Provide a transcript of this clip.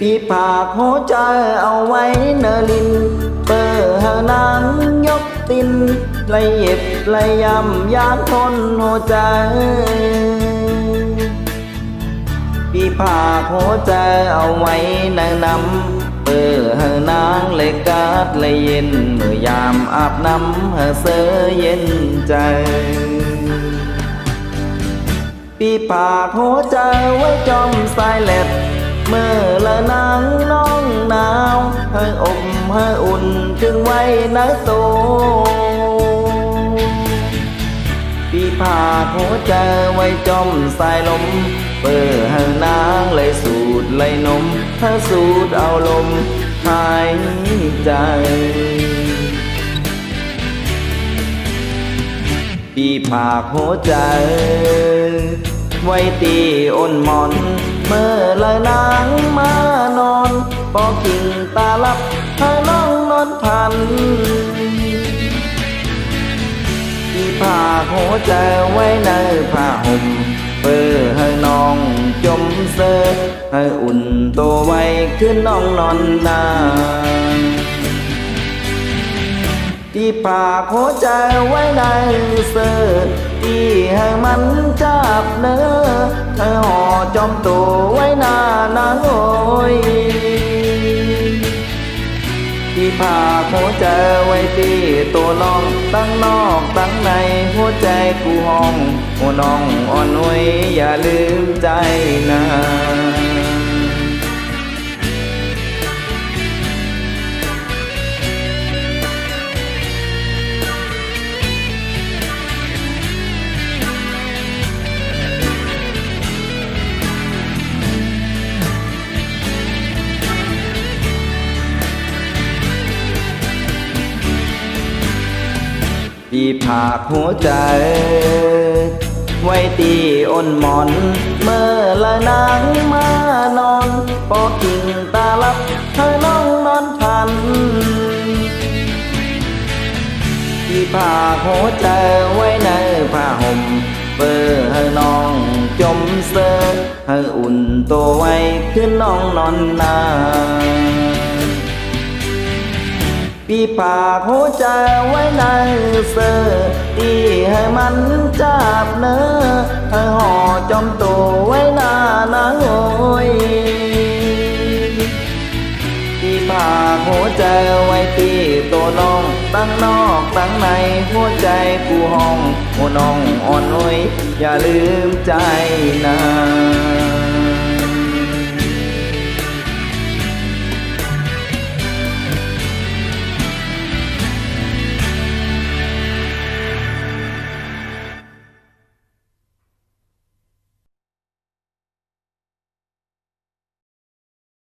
พี่ผากหัวใจเอาไว้เนลิน เปิดหานางยกตินละเย็บละยำยานทนหัวใจพี่ผากหัวใจเอาไว้นางนำเปิดหานางเลยกาดเลยเย็น เมื่อยามอาบน้ำเฮเสอเย็นใจปีปากหัวใจไว้จอมสายเล็บ จึงไว้ในโตปีผากหัวใจไว้จมสายลม เปิดให้นางเลยสูดเลยนม ถ้าสูดเอาลมหายใจปีผากหัวใจ ไว้ตีอ้นหมอน เมื่อละนางมานอน ปอกิ่งตาลับให้น้อ งนอนพันปีผาหัวใจไว้ในผ้าห่มเพื่อให้น้องจมเสอให้อุ่นตัวไว้ขึ้นน้องนอนนานที่ปากหัวใจไว้ในเสื้อที่ให้มันจับเนื้อให้ห่อจอมตัวไว้หน้าน หัวใจไว้ที่ตัวน้องตั้งนอกตั้งในหัวใจกูห้องหัวน้องอ่อนไว้อย่าลืมใจนะ พี่ผากหัวใจ ไว้ตีอ้นหมอน เมื่อละนางมานอน ปอกิ่งตาลับให้น้องนอนพันพี่ผากหัวใจไว้ในผ้าห่มเปิดให้น้องจมเสอให้อุ่นตัวไว้ขึ้นน้องนอนนาน ปีปากหัวใจไว้ในเสื้อที่ให้มันจับเนื้อให้ห่อจอมตัวไว้หน้านางโอยปีปากหัวใจไว้ที่ตัวน้องตั้งนอกตั้งในหัวใจกูห้องหัวน้องอ่อนน้อยอย่าลืมใจนะ